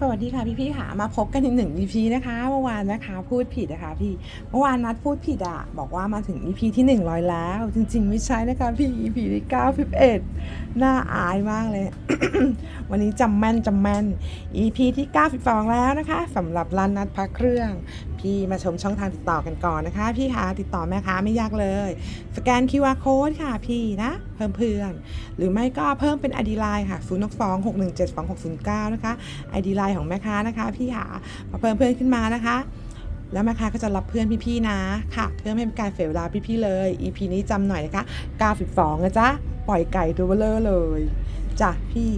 สวัสดีค่ะพี่พี่ๆค่ะมาพบกันอีกหนึ่ง EP นะคะเมื่อวานนะคะพูดผิดนะคะพี่เมื่อวานนัดพูดผิดอะบอกว่ามาถึง EP ที่ 100 แล้ว จริง ๆ ไม่ใช่นะคะพี่ EP ที่91น่าอายมากเลย วันนี้จำแม่นจำแม่น EP ที่92แล้วนะคะสำหรับร้านนัดพักเครื่อง พี่มาชมช่องทางติดต่อกันก่อนนะคะ พี่คะติดต่อแม่ค้าไม่ยากเลย สแกน QR code ค่ะพี่นะ เพิ่มเพื่อน หรือไม่ก็เพิ่มเป็น ID Line ค่ะ0 2 2 6 1 7 2 6 0 9 นะคะ ID Line ของแม่ค้านะคะพี่หามาเพิ่มเพื่อนขึ้นมานะคะแล้วแม่ค้าก็จะรับเพื่อนพี่ๆนะค่ะเพื่อไม่ให้เป็นการเสียเวลาพี่ๆเลย EP นี้จำหน่อยนะคะ92นะจ๊ะ ปล่อยไก่ตัวเบลอเลยจ้ะพี่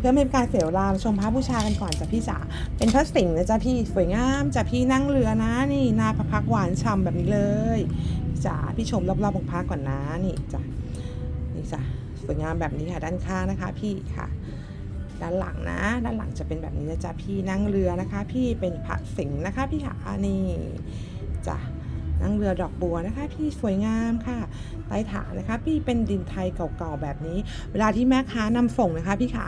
เพื่อไม่เป็นการเสียเวลามชมพระบูชากันก่อนจ้ะพี่จ๋าเป็นพระสิงห์นะจ๊ะพี่สวยงามจ้ะพี่นั่งเรือนะนี่นาพระพักหวานฉ่ำแบบนี้เลยจ้ะพี่ชมรอบๆองค์พระก่อนนะนี่จ้ะนี่จ้ะสวยงามแบบนี้ค่ะด้านข้างนะคะ พี่ค่ะ ด้านหลังนะ ด้านหลังจะเป็นแบบนี้นะจ๊ะพี่นั่งเรือนะคะ พี่เป็นพระสิงห์นะคะ พี่ขานี่จ้ะ นั่งเรือดอกบัวนะคะพี่สวยงามค่ะใต้ฐานนะคะ พี่เป็นดินไทยเก่าๆแบบนี้ เวลาที่แม่ค้านำส่งนะคะพี่ขา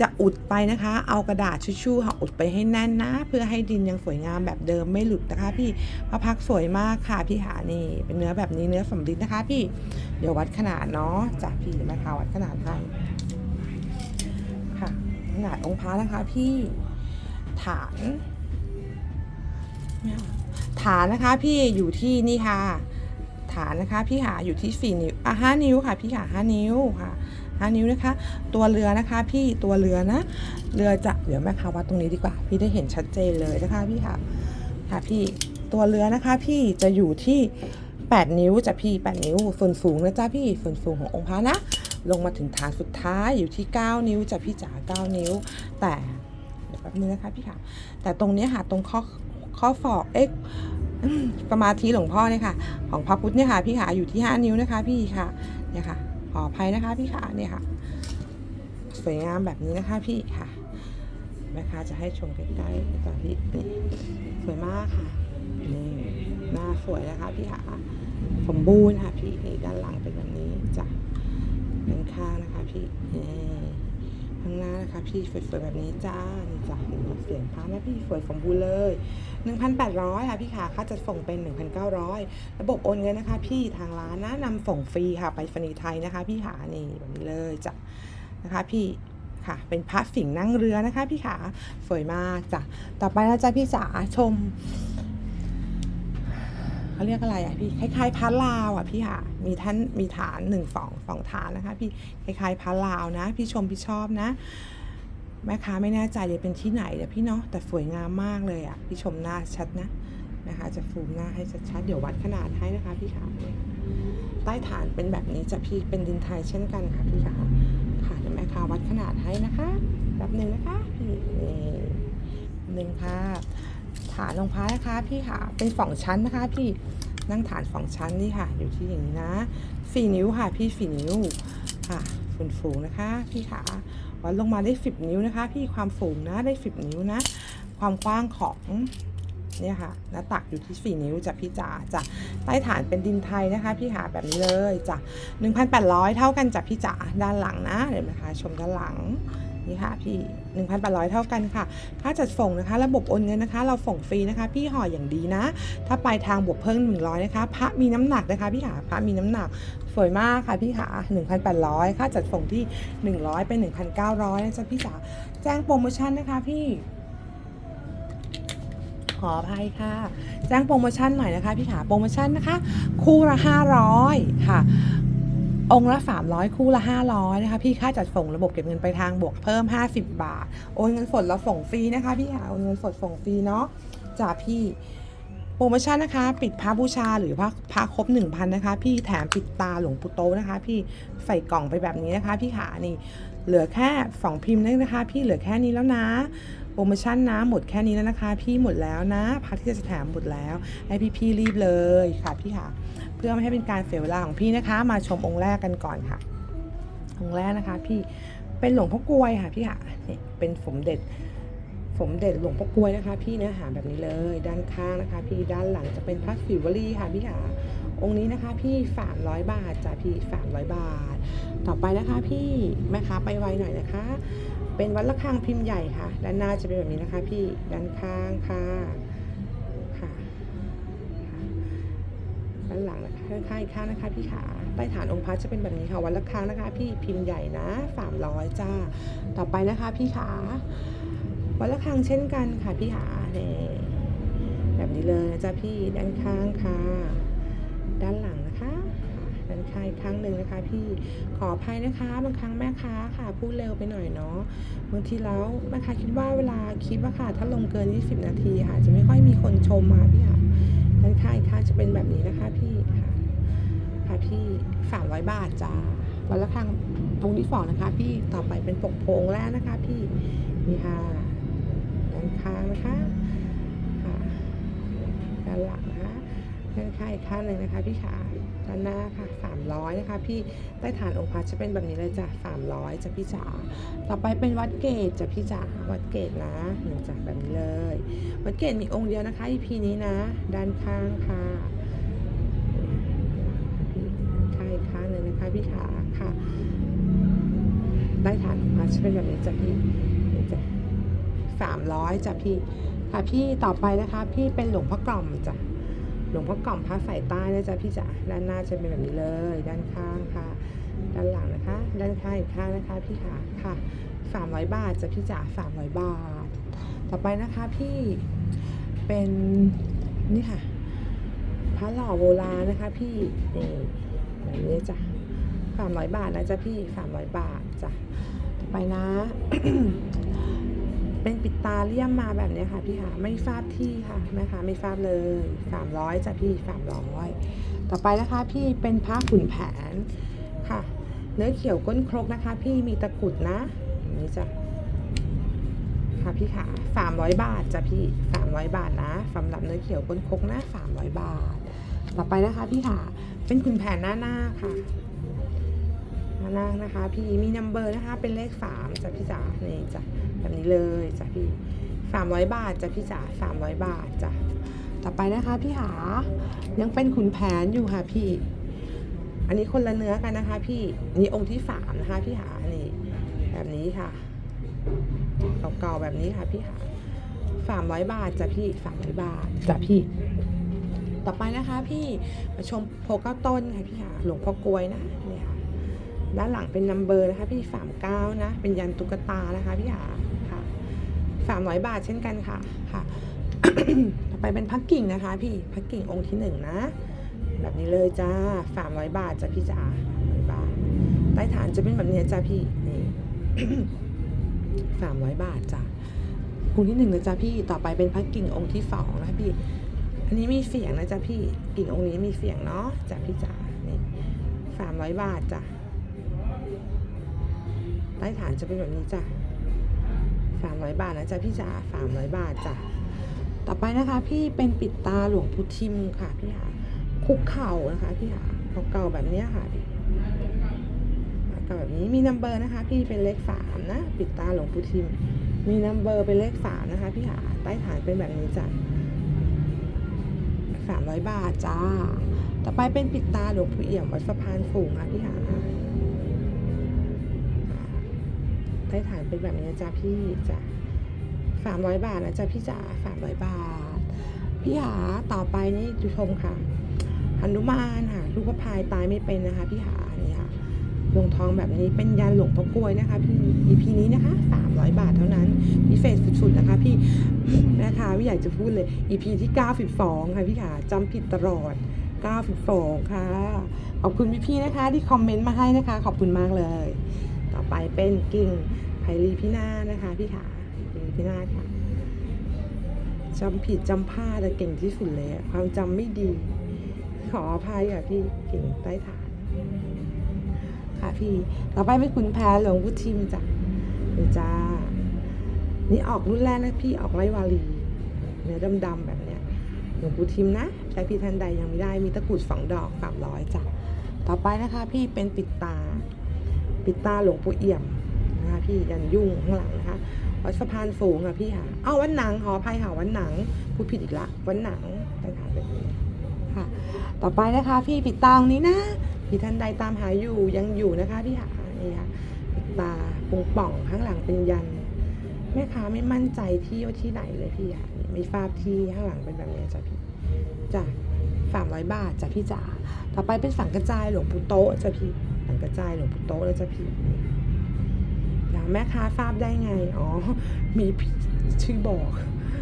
จะอุดไปนะคะ เอากระดาษชิชชู่ค่ะอุดไปให้แน่นนะ เพื่อให้ดินยังสวยงามแบบเดิมไม่หลุดนะคะ พี่พระพักสวยมากค่ะพี่ขานี่เป็นเนื้อแบบนี้เนื้อสำริดนะคะ พี่เดี๋ยววัดขนาดเนาะจ้ะพี่แม่ค้าวัดขนาดให้ค่ะขนาดองค์พระนะคะพี่ฐานไม่เอา ฐานนะคะพี่อยู่ที่นี่ค่ะ ฐานนะคะพี่หาอยู่ที่สี่นิ้วอะห้านิ้วค่ะ พี่หาห้านิ้วค่ะห้านิ้วนะคะ ตัวเรือนะคะ พี่ตัวเรือนะ เรือจะเดี๋ยวแม่ค้าวัดตรงนี้ดีกว่า พี่ได้เห็นชัดเจนเลยนะคะพี่ค่ะค่ะพี่ตัวเรือนะคะพี่จะอยู่ที่8นิ้วจะพี่8นิ้วส่วนสูงนะจ๊ะพี่ส่วนสูงขององค์พระนะ ลงมาถึงฐานสุดท้ายอยู่ที่ 9 นิ้วจะพี่จ๋า9นิ้ว แต่เดี๋ยวแป๊บนึงนะคะพี่ค่ะ แต่ตรงนี้ค่ะตรงข้อ ข้อศอกเอ็กประมาธิหลวงพ่อเนี่ยค่ะ ของพระพุทธเนี่ยค่ะ พี่ขาอยู่ที่5นิ้วนะคะ พี่ค่ะเนี่ยค่ะขออภัยนะคะ พี่ขาเนี่ยค่ะ สวยงามแบบนี้นะคะ พี่ค่ะแม่ค้าจะให้ชมใกล้ๆตอนที่นี่สวยมากค่ะนี่หน้าสวยนะคะ พี่ขาสมบูรณ์ค่ะ พี่นี่ด้านหลังเป็นแบบนี้จ้ะด้านข้างนะคะ พี่นี่ ข้างหน้านะคะพี่สวยๆแบบนี้จ้านี่จ้ะเสียงพระนะพี่สวยสมบูรณ์เลย 1,800 ค่ะพี่ขาค่าจัดส่งเป็น 1,900 ระบบโอนเงินนะคะ พี่ทางร้านนะนำส่งฟรีค่ะไปรษณีไทยนะคะ พี่ขานี่แบบนี้เลยจ้ะนะคะพี่ค่ะ เป็นพระสิงห์นั่งเรือนะคะ พี่ขาสวยมากจ้ะต่อไปนะจ๊ะพี่จ๋าชม เขาเรียกอะไรอะพี่คล้ายๆพัดลาวอะพี่ค่ะมีท่านมีฐานหนึ่งสองสองฐานนะคะ พี่คล้ายๆพัดลาวนะ พี่ชมพี่ชอบนะแม่ค้าไม่แน่ใจจะเป็นที่ไหนเดี๋ยวพี่เนาะแต่สวยงามมากเลยอะพี่ชมหน้าชัดนะนะคะ จะฟูมหน้าให้ชัดๆเดี๋ยววัดขนาดให้นะคะพี่ขาใต้ฐานเป็นแบบนี้จะพี่เป็นดินไทยเช่นกันค่ะพี่ขาค่ะเดี๋ยวแม่ค้าวัดขนาดให้นะคะแบบหนึ่งนะคะพี่นี่หนึ่งค่ะ ฐานรองพระนะคะพี่ค่ะ เป็นสองชั้นนะคะพี่นั่งฐานสองชั้นนี่ค่ะ อยู่ที่อย่างนี้นะสี่นิ้วค่ะพี่สี่นิ้วค่ะส่นสูงนะคะพี่ขาวัดลงมาได้สิบนิ้วนะคะ พี่ความสูงนะได้สิบนิ้วนะ ความกว้างของเนี่ยค่ะหน้าตักอยู่ที่ 4 นิ้วจ้ะพี่จ๋าจ้ะใต้ฐานเป็นดินไทยนะคะ พี่หาแบบนี้เลยจ้ะ1,800 เท่ากันจ้ะพี่จ๋าด้านหลังนะเดี๋ยวนะคะชมด้านหลังนี่ค่ะพี่ 1,800 เท่ากันค่ะ ค่าจัดส่งนะคะ ระบบโอนเงินนะคะ เราส่งฟรีนะคะ พี่ห่ออย่างดีนะ ถ้าไปลายทางบวกเพิ่ม 100 นะคะ พระมีน้ำหนักนะคะ พี่ขาพระมีน้ำหนัก สวยมากค่ะพี่ขา1,800 ค่าจัดส่งที่ 100 เป็น 1,900นะจ๊ะพี่จ๋า แจ้งโปรโมชั่นนะคะพี่ขออภัยค่ะ แจ้งโปรโมชั่นหน่อยนะคะ พี่ขาโปรโมชั่นนะคะ คู่ละ500 ค่ะ องค์ละ 300 คู่ละ 500 นะคะ พี่ค่าจัดส่งระบบเก็บเงินไปทางบวกเพิ่ม 50 บาท โอนเงินสดเราส่งฟรีนะคะพี่ค่ะโอนเงินสดส่งฟรีเนาะจ้าพี่โปรโมชั่นนะคะ ปิดพระบูชาหรือพระพระครบ1,000นะคะ พี่แถมปิดตาหลวงปู่โตนะคะ พี่ใส่กล่องไปแบบนี้นะคะ พี่ขานี่เหลือแค่2พิมพ์นั่นนะคะ พี่เหลือแค่นี้แล้วนะโปรโมชั่นนะหมดแค่นี้แล้วนะคะ พี่หมดแล้วนะพักที่จะแถมหมดแล้ว ให้พี่พี่รีบเลยค่ะพี่ค่ะ เพื่อไม่ให้เป็นการเสียเวลาของพี่นะคะ มาชมองค์แรกกันก่อนค่ะ องค์แรกนะคะ พี่เป็นหลวงพ่อกลวยค่ะพี่ค่ะนี่เป็นสมเด็จสมเด็จหลวงพ่อกลวยนะคะ พี่เนื้อหาแบบนี้เลย ด้านข้างนะคะ พี่ด้านหลังจะเป็นพระศิวลีค่ะพี่ค่ะองค์นี้นะคะ พี่ฝามร้อยบาทจ้ะพี่ฝามร้อยบาท ต่อไปนะคะ พี่แม่ค้าไปไวหน่อยนะคะ เป็นวัดระฆังพิมพ์ใหญ่ค่ะ ด้านหน้าจะเป็นแบบนี้นะคะ พี่ด้านข้างค่ะานหลังนะคะข้างอีกข้างนะคะพี่ขาใต้ฐานองค์พระจะเป็นแบบนี้ค่ะวัดระฆังนะคะ พี่พิมพ์ใหญ่นะสามร้อยจ้า ต่อไปนะคะพี่ขาวัดระฆังเช่นกันค่ะพี่ขาเนี่ยแบบนี้เลยนะจ๊ะพี่ด้านข้างค่ะ ด้านหลังนะคะค่ะด้านข้างอีกครั้งหนึ่งนะคะ พี่ขออภัยนะคะบางครั้งแม่ค้าค่ะพูดเร็วไปหน่อยเนาะบางทีแล้วแม่ค้าคิดว่าเวลาคลิปอะค่ะ ถ้าลงเกิน 20 นาทีค่ะ จะไม่ค่อยมีคนชมมาพี่ค่ะด้านข้างอีกข้างจะเป็นแบบนี้นะคะพี่ ค่ะค่ะพี่300บาทจ้าวันละครั้งตรงที่สองนะคะ พี่ต่อไปเป็นปกโพงแล้วนะคะ พี่นี่ค่ะด้านข้างนะคะค่ะด้านหลังนะคะด้านข้างอีกข้างหนึ่งนะคะ พี่ขาด้านหน้าค่ะ300นะคะ พี่ใต้ฐานองค์พระจะเป็นแบบนี้เลยจ้ะ300จ้ะพี่จ๋าต่อไปเป็นวัดเกตจ้ะพี่จ๋าวัดเกตนะหนึ่งจ้ะแบบนี้เลย วัดเกตมีองค์เดียวนะคะ EP นี้นะ ด้านข้างค่ะ จะเป็นแบบนี้จ้ะพี่นี่จ้ะ300จ้ะพี่ ค่ะพี่ต่อไปนะคะ พี่เป็นหลวงพ่อกล่อมจ้ะหลวงพ่อกล่อมพระสายใต้นะจ๊ะพี่จ๋าด้านหน้าจะเป็นแบบนี้เลย ด้านข้างค่ะ ด้านหลังนะคะ ด้านข้างอีกข้างนะคะ พี่ขาค่ะสามร้อยบาทจ้ะพี่จ๋าสามร้อยบาท ต่อไปนะคะพี่เป็นนี่ค่ะพระหล่อโบราณนะคะ พี่นี่แบบนี้จ้ะสามร้อยบาทนะจ๊ะพี่สามร้อยบาทจ้ะ ไปนะ เป็นปิดตาเลี่ยมมาแบบนี้ค่ะพี่ค่ะไม่ฟาดที่ค่ะแม่ค้าไม่ฟาดเลย300จ้ะพี่300ต่อไปนะคะพี่เป็นผ้าขุนแผนค่ะ เนื้อเขียวก้นครกนะคะ พี่มีตะกุดนะนี้จ้ะค่ะพี่ค่ะ300บาทจ้ะพี่300บาทนะสำหรับเนื้อเขียวก้นครกนะ300บาท ต่อไปนะคะพี่ค่ะเป็นขุนแผนหน้าหน้าค่ะ หน้าหน้านะคะ พี่มีนัมเบอร์นะคะ เป็นเลขสามจ้ะพี่จ๋านี่จ้ะแบบนี้เลยจ้ะพี่สามร้อยบาทจ้ะพี่จ๋าสามร้อยบาทจ้ะต่อไปนะคะพี่หายังเป็นขุนแผนอยู่ค่ะพี่ อันนี้คนละเนื้อกันนะคะ พี่นี่องค์ที่สามนะคะพี่หานี่แบบนี้ค่ะเก่าๆแบบนี้ค่ะพี่หาสามร้อยบาทจ้ะพี่สามร้อยบาทจ้ะพี่ต่อไปนะคะพี่มาชมโพเก้าต้นค่ะพี่หาหลวงพ่อกลวยนะนี่ค่ะ ด้านหลังเป็นนัมเบอร์นะคะพี่สามเก้านะ เป็นยันตุ๊กตานะคะพี่หาค่ะสามร้อยบาทเช่นกันค่ะค่ะ ต่อไปเป็นพักกิ่งนะคะ พี่พักกิ่งองค์ที่หนึ่งนะ แบบนี้เลยจ้าสามร้อยบาทจ้ะพี่จ๋าร้อยบาท ใต้ฐานจะเป็นแบบนี้จ้าพี่นี่สามร้อยบาทจ้ะองค์ที่หนึ่งนะจ๊ะพี่ ต่อไปเป็นพักกิ่งองค์ที่สองนะพี่ อันนี้มีเสียงนะจ๊ะพี่ กิ่งองค์นี้มีเสียงเนาะจ้ะพี่จ๋า นี่สามร้อยบาทจ้ะ ใต้ฐานจะเป็นแบบนี้จ้ะสามร้อยบาทนะจ๊ะพี่จ๋าสามร้อยบาทจ้ะต่อไปนะคะ พี่เป็นปิดตาหลวงพุทิมค่ะพี่หาคุกเข่านะคะพี่หาเก่าแบบนี้ค่ะพี่เก่าแบบนี้มีนัมเบอร์นะคะ พี่เป็นเลขสามนะปิดตาหลวงพุทิม มีนัมเบอร์เป็นเลขสามนะคะ พี่หาใต้ฐานเป็นแบบนี้จ้ะสามร้อยบาทจ้า ต่อไปเป็นปิดตาหลวงปู่เอี่ยมวัดสะพานฝูงค่ะพี่หา ใต้ฐานเป็นแบบนี้จ้ะพี่จ้ะสามร้อยบาทนะจ๊ะพี่จ๋าสามร้อยบาท พี่หาต่อไปนี่ดูชมค่ะหนุมานค่ะลูกพระพายตายไม่เป็นนะคะ พี่หานี่ค่ะลงทองแบบนี้เป็นยันหลวงพ่อกลวยนะคะ พี่ EP นี้นะคะสามร้อยบาทเท่านั้นพิเศษสุดๆนะคะ พี่นะคะพี่อยากจะพูดเลย EP ที่เก้าสิบสองค่ะพี่ขาจำผิดตลอดเก้าสิบสองค่ะ ขอบคุณพี่ๆนะคะ ที่คอมเมนต์มาให้นะคะ ขอบคุณมากเลย ไปเป็นกิ่งไพรีพินานะคะพี่ขาไพรีพินาค่ะจำผิดจำพลาดแต่เก่งที่สุดเลยความจำไม่ดี ขออภัยค่ะพี่เก่งใต้ฐาน ค่ะพี่ต่อไปเป็นคุณแพรหลวงพุทิมจ้ะดูจ้า นี่ออกรุ่นแรกนะพี่ออกไรวาลีเนื้อดำๆแบบเนี้ยหลวงพุทิมนะใช้พี่ท่านใดยังไม่ได้มีตะกรุดสองดอกสามร้อยจ้ะต่อไปนะคะพี่เป็นปิดตา ปิดตาหลวงปู่เอี่ยมนะคะพี่ยันยุ่งข้างหลังนะคะวัดสะพานสูงอะพี่ค่ะเอาวันหนังขออภัยค่ะวันหนังพูดผิดอีกละวันหนังต่างหากแบบนี้ค่ะ ต่อไปนะคะ พี่ปิดตาตรงนี้นะพี่ท่านใดตามหาอยู่ยังอยู่นะคะพี่หานี่ค่ะปิดตาปุงป่องข้างหลังเป็นยันแม่ค้าไม่มั่นใจที่ว่าที่ไหนเลยพี่อะไม่ทราบที่ข้างหลังเป็นแบบนี้จ้ะพี่จ้ะ สามร้อยบาทจ้ะพี่จ๋าต่อไปเป็นสังกระจายหลวงปู่โต๊ะจ้ะพี่สังกระจายหลวงปู่โต๊ะแล้วจ้ะพี่แล้วแม่ค้าทราบได้ไงอ๋อมีพี่ชื่อบอก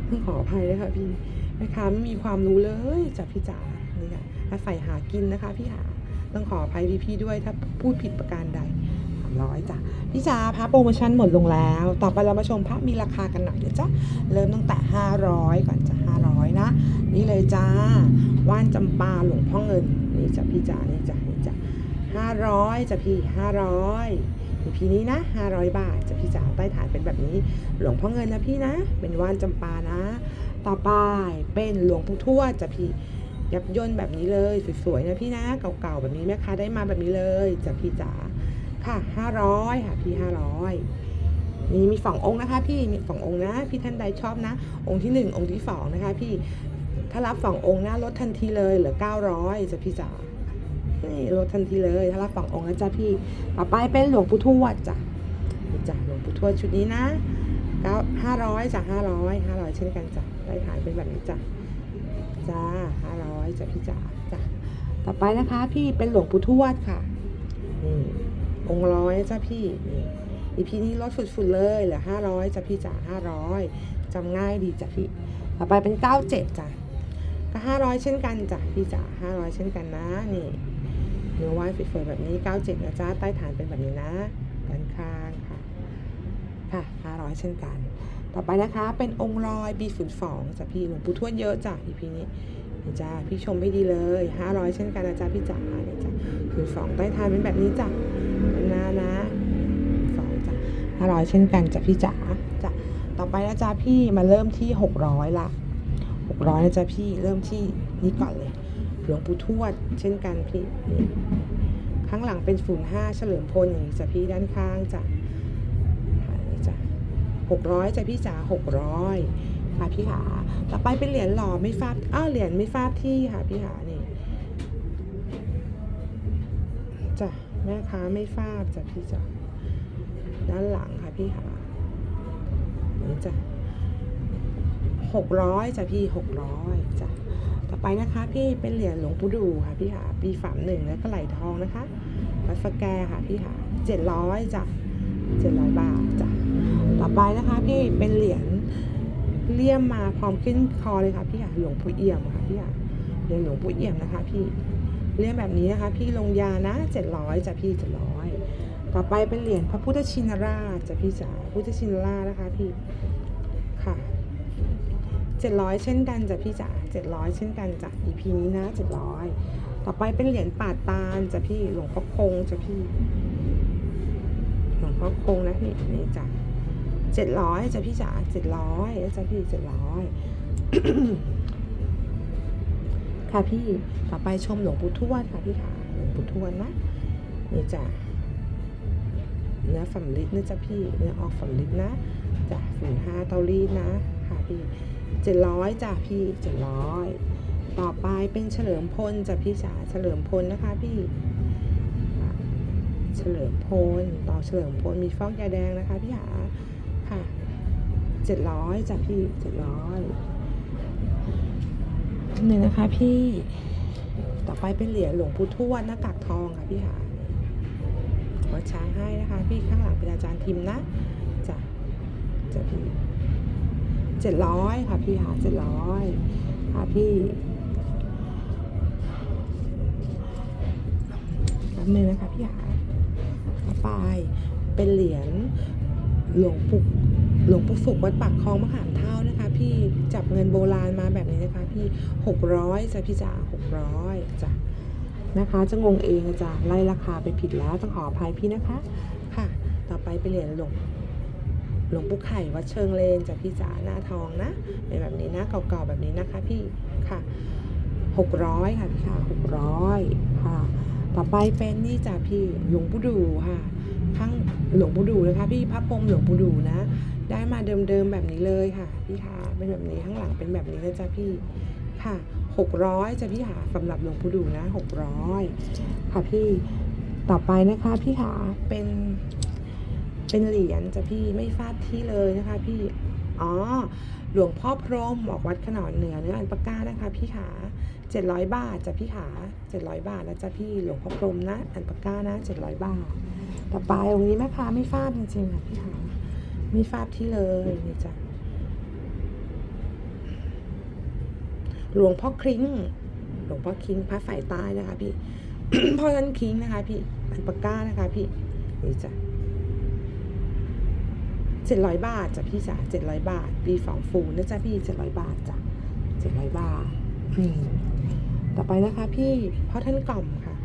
ต้องขออภัยด้วยค่ะพี่แม่ค้าไม่มีความรู้เลยจ้ะพี่จ๋านี่ค่ะถ้าใส่หากินนะคะพี่หาต้องขออภัยพี่ๆด้วยถ้าพูดผิดประการใดสามร้อยจ้ะพี่จ๋าพระโปรโมชั่นหมดลงแล้ว ต่อไปเรามาชมพระมีราคากันหน่อยเดี๋ยวจ้ะเริ่มตั้งแต่ 500 ก่อนจ้ะ 500 นะ นี่เลยจ้า ว่านจำปาหลวงพ่อเงิน นี่จ้ะพี่จ๋านี่จ้ะนี่จ้ะ500จ้ะพี่500มีพี่นี้นะ 500 บาทจ้ะพี่จ๋าใต้ฐานเป็นแบบนี้ หลวงพ่อเงินนะพี่นะ เป็นว่านจำปานะ ต่อไปเป็นหลวงปู่ทวดจ้ะพี่ยับย่นแบบนี้เลยสวยๆนะพี่นะ เก่าๆแบบนี้แม่ค้าได้มาแบบนี้เลยจาพี่จ๋าค่ะ 500ค่ะพี่ 500 นี่มีสององค์นะคะ พี่มีสององค์นะ พี่ท่านใดชอบนะ องค์ที่หนึ่งองค์ที่สองนะคะ พี่ถ้ารับสององค์นะลดทันทีเลยเหลือ900จ้ะพี่จ๋านี่ลดทันทีเลยถ้ารับสององค์นะจ๊ะพี่ต่อไปเป็นหลวงปู่ทวดจ้ะนี่จ้ะหลวงปู่ทวดชุดนี้นะเก้าห้าร้อยจ้ะห้าร้อยห้าร้อยเช่นกันจ้ะได้ฐานเป็นแบบนี้จ้ะจ้าห้าร้อยจ้ะพี่จ๋าจ้ะต่อไปนะคะ พี่เป็นหลวงปู่ทวดค่ะนี่องค์ร้อยจ้ะพี่นี่ อีพีนี้ลดฝุดๆเลยเหลือห้าร้อยจ้ะพี่จ๋าห้าร้อยจำง่ายดีจ้ะพี่ต่อไปเป็นเก้าเจ็ดจ้ะก็ห้าร้อยเช่นกันจ้ะพี่จ๋าห้าร้อยเช่นกันนะนี่เนื้อวายสวยๆแบบนี้เก้าเจ็ดนะจ๊ะใต้ฐานเป็นแบบนี้นะด้านข้างค่ะค่ะห้าร้อยเช่นกัน ต่อไปนะคะเป็นองค์รอยบีศูนย์สองจ้ะพี่หลวงปู่ทวดเยอะจ้ะอีพีนี้นะจ้าพี่ชมให้ดีเลยห้าร้อยเช่นกันนะจ๊ะพี่จ๋าเนี่ยจ้ะศูนย์สองใต้ทานเป็นแบบนี้จ้ะ 500 เช่นกันจ้ะพี่จ๋าจ้ะต่อไปนะจ๊ะพี่มาเริ่มที่ 600 ละ600นะจ๊ะพี่เริ่มที่นี่ก่อนเลยหลวงปู่ทวดเช่นกันพี่ข้างหลังเป็นศูนย์ห้าเฉลิมพลอย่างนี้จ้ะพี่ด้านข้างจ้ะนี่จ้ะหกร้อยจ้ะพี่จ๋าหกร้อยค่ะพี่หาต่อไปเป็นเหรียญหล่อไม่ฟาดอ้าเหรียญไม่ฟาดที่ค่ะพี่หาเนี่ยจ้ะแม่ค้าไม่ฟาดจ้ะพี่จ๋า ด้านหลังค่ะพี่หานี่จ้ะหกร้อยจ้ะพี่หกร้อยจ้ะต่อไปนะคะพี่เป็นเหรียญหลวงปู่ดูค่ะพี่หาปีฝามหนึ่งแล้วก็ไหลทองนะคะวัดสแกค่ะพี่หาเจ็ดร้อยจ้ะเจ็ดร้อยบาทจ้ะต่อไปนะคะพี่เป็นเหรียญเลี่ยมมาพร้อมขึ้นคอเลยค่ะพี่อะหลวงปู่เอี่ยมค่ะพี่อะเหรียญหลวงปู่เอี่ยมนะคะ พี่เลี่ยมแบบนี้นะคะ พี่ลงยานะเจ็ดร้อยจ้ะพี่เจ็ดร้อย ต่อไปเป็นเหรียญพระพุทธชินราชจ้ะพี่จ๋าพุทธชินราชนะคะพี่ค่ะเจ็ดร้อยเช่นกันจ้ะพี่จ๋าเจ็ดร้อยเช่นกันจ้ะ EP นี้นะเจ็ดร้อยต่อไปเป็นเหรียญป่าตาลจ้ะพี่หลวงพ่อคงจ้ะพี่หลวงพ่อคงนะพี่นี่จ้ะเจ็ดร้อยจ้ะพี่จ๋าเจ็ดร้อยจ้ะพี่เจ็ดร้อยค่ะพี่ต่อไปชมหลวงปู่ทวดค่ะพี่ค่ะหลวงปู่ทวดนะนี่จ้ะ เนื้อสำลิดนะจ๊ะพี่ เนื้อออกสำลิดนะจ้ะฝืนห้าเตารีดนะค่ะพี่เจ็ดร้อยจ้ะพี่เจ็ดร้อยต่อไปเป็นเฉลิมพลจ้ะพี่จ๋าเฉลิมพลนะคะพี่เฉลิมพลต่อเฉลิมพลมีฟอกยาแดงนะคะพี่หาค่ะเจ็ดร้อยจ้ะพี่เจ็ดร้อยหนึ่งนะคะพี่ต่อไปเป็นเหรียญหลวงปู่ทวดหน้ากากทองค่ะพี่หา วัดช้างให้นะคะ พี่ข้างหลังเป็นอาจารย์ทิมนะจ้ะจะพี่เจ็ดร้อยค่ะพี่หาเจ็ดร้อยค่ะพี่แป๊บนึงนะคะพี่หาต่อไปเป็นเหรียญหลวงปู่หลวงปู่สุขวัดปากคลองมะขามเท่านะคะ พี่จับเงินโบราณมาแบบนี้นะคะ พี่หกร้อยจ้ะพี่จ๋าหกร้อยจ้ะ นะคะ จะงงเองจ้ะไล่ราคาไปผิดแล้วต้องขออภัยพี่นะคะค่ะ ต่อไปเป็นเหรียญหลวงหลวงปู่ไข่วัดเชิงเลนจ้ะพี่จ๋าหน้าทองนะเป็นแบบนี้นะเก่าๆแบบนี้นะคะพี่ค่ะหกร้อยค่ะพี่ค่ะหกร้อยค่ะ ต่อไปเป็นนี่จ้ะพี่หลวงปู่ดูค่ะข้างหลวงปู่ดูนะคะพี่พระพรมหลวงปู่ดูนะ ได้มาเดิมๆแบบนี้เลยค่ะพี่ขาเป็นแบบนี้ข้างหลังเป็นแบบนี้นะจ๊ะพี่ ค่ะหกร้อยจะพี่ขาสำหรับหลวงปู่ดูนะหกร้อยค่ะพี่ต่อไปนะคะพี่ขาเป็นเป็นเหรียญจะพี่ไม่ฟาดที่เลยนะคะพี่อ๋อหลวงพ่อพรหมออกวัดขนอนเหนือเนื้ออันปาก้านะคะพี่ขาเจ็ดร้อยบาทจ้ะพี่ขาเจ็ดร้อยบาทนะจ๊ะพี่หลวงพ่อพรมนะอันปาก้านะเจ็ดร้อยบาท ต่อไปองค์นี้แม่ค้าไม่ฟาดจริงๆค่ะพี่ขาไม่ฟาดที่เลยนี่จ้ะ หลวงพ่อคริ้งหลวงพ่อคิงพระฝ่ายใต้นะคะ พี่พ่อท่านคิงนะคะ พี่อันปาก้านะคะ พี่นี่จ้ะเจ็ดร้อยบาทจ้ะพี่จ๋าเจ็ดร้อยบาทปีสองฟูนะจ๊ะพี่เจ็ดร้อยบาทจ้ะเจ็ดร้อยบาทต่อไปนะคะ พี่พ่อท่านกล่อมค่ะ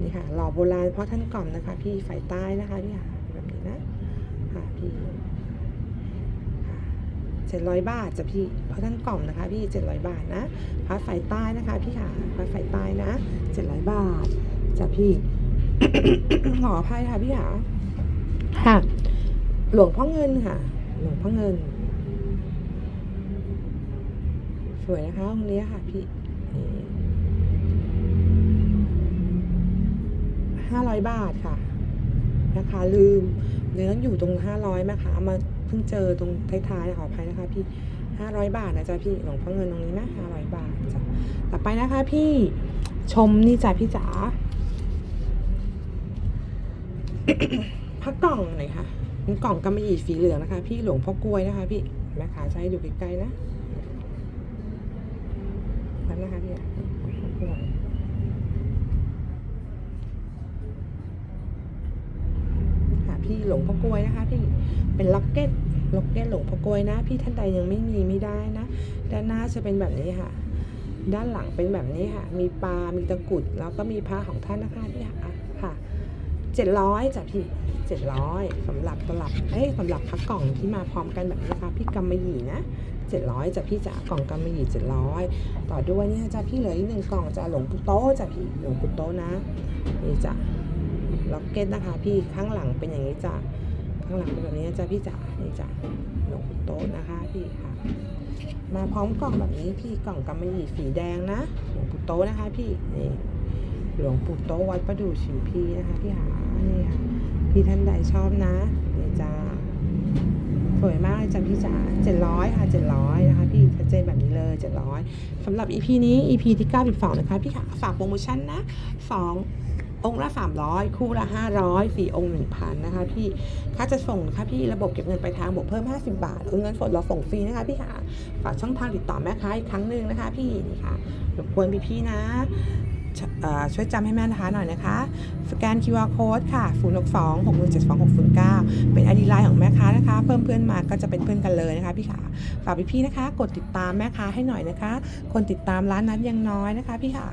นี่ค่ะหล่อโบราณพ่อท่านกล่อมนะคะ พี่ฝ่ายใต้นะคะพี่ค่ะแบบนี้นะค่ะพี่ จ็ดร้อยบาทจ้ะพี่ เพราะท่านกล่องนะคะพี่เจ็ดร้อยบาทนะพัดฝ่ายใต้นะคะพี่ค่ะพัดฝ่ายใต้นะเจ็ดร้อยบาทจ้ะพี่ ขออภัยค่ะพี่ค่ะค่ะ หลวงพ่อเงินค่ะ หลวงพ่อเงิน สวยนะคะองค์นี้ค่ะพี่ห้าร้อยบาทค่ะ นะคะ ลืมเนื้ออยู่ตรงห้าร้อยนะคะมาเพิ่งเจอตรงท้ายๆขออภัยนะคะพี่ห้าร้อยบาทนะจ๊ะพี่หลวงพ่อเงินตรงนี้นะห้าร้อยบาทจ้ะต่อไปนะคะพี่ชมนี่จ้ะพี่จ๋าพระกล่องหน่อยค่ะเป็นกล่องกำมะหยี่สีเหลืองนะคะ พี่หลวงพ่อกล้วยนะคะพี่แม่ขาใช้ดูใกล้ๆนะนั่นนะคะพี่อกล้วยค่ะพี่หลวงพ่อกล้วยนะคะ พี่ เป็นล็อกเก็ตล็อกเก็ตหลวงพ่อกลวยนะ พี่ท่านใดยังไม่มีไม่ได้นะ ด้านหน้าจะเป็นแบบนี้ค่ะ ด้านหลังเป็นแบบนี้ค่ะ มีปลา มีตะกรุด แล้วก็มีพระของท่านนะคะพี่ค่ะค่ะเจ็ดร้อยจ้ะพี่เจ็ดร้อยสำหรับตลับเอ้ยสำหรับพักกล่องที่มาพร้อมกันแบบนี้นะคะพี่กำมะหยี่นะเจ็ดร้อยจ้ะพี่จ๋ากล่องกำมะหยี่เจ็ดร้อยต่อด้วยเนี่ยจ้ะพี่เหลืออีกหนึ่งกล่องจ้ะหลวงปู่โตจ้ะพี่หลวงปู่โตนะนี่จ้ะล็อกเก็ตนะคะ พี่ข้างหลังเป็นอย่างนี้จ้ะ ข้างหลังเป็นแบบนี้จ้ะพี่จ๋านี่จ้ะหลวงปู่โตนะคะพี่ค่ะ มาพร้อมกล่องแบบนี้พี่กล่องกำมะหยี่สีแดงนะหลวงปู่โตนะคะพี่นี่หลวงปู่โตวัดประดู่ชิวพีนะคะพี่หานี่ค่ะพี่ท่านใดชอบนะนี่จ้าสวยมากเลยจ้ะพี่จ๋าเจ็ดร้อยค่ะเจ็ดร้อยนะคะพี่ชัดเจนแบบนี้เลยเจ็ดร้อยสำหรับ EP นี้ EP ที่เก้าสิบสองนะคะพี่ค่ะฝากโปรโมชั่นนะสอง องค์ละ 300 คู่ละ 500ฟรีองค์ 1,000 นะคะพี่ค่าจะส่งนะคะพี่ระบบเก็บเงินปลายทางบวกเพิ่ม 50 บาทเงินสดเราส่งฟรีนะคะพี่ค่ะฝากช่องทางติดต่อแม่ค้าอีกครั้งหนึ่งนะคะพี่นี่ค่ะรบกวนพี่ๆนะ ช่วยจำให้แม่นะคะหน่อยนะคะ สแกน QR code ค่ะ 0 6 2 6 1 7 2 6 0 9 เป็น ID ไลน์ของแม่ค้านะคะ เพิ่มเพื่อนมาก็จะเป็นเพื่อนกันเลยนะคะพี่ขาฝากพี่ๆนะคะ กดติดตามแม่ค้าให้หน่อยนะคะ คนติดตามร้านนั้นยังน้อยนะคะ พี่ขา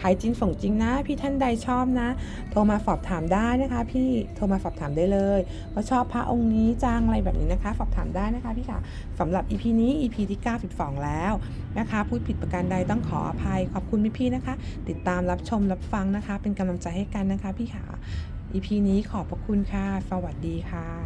ขายจริงส่งจริงนะ พี่ท่านใดชอบนะ โทรมาสอบถามได้นะคะ พี่โทรมาสอบถามได้เลยว่าชอบพระองค์นี้จังอะไรแบบนี้นะคะ สอบถามได้นะคะพี่ค่ะสำหรับ EP นี้ EP ที่ 92 แล้ว นะคะ พูดผิดประการใดต้องขออภัย ขอบคุณพี่ๆนะคะ ติดตามรับชมรับฟังนะคะ เป็นกำลังใจให้กันนะคะพี่ขา EP นี้ขอบพระคุณค่ะ สวัสดีค่ะ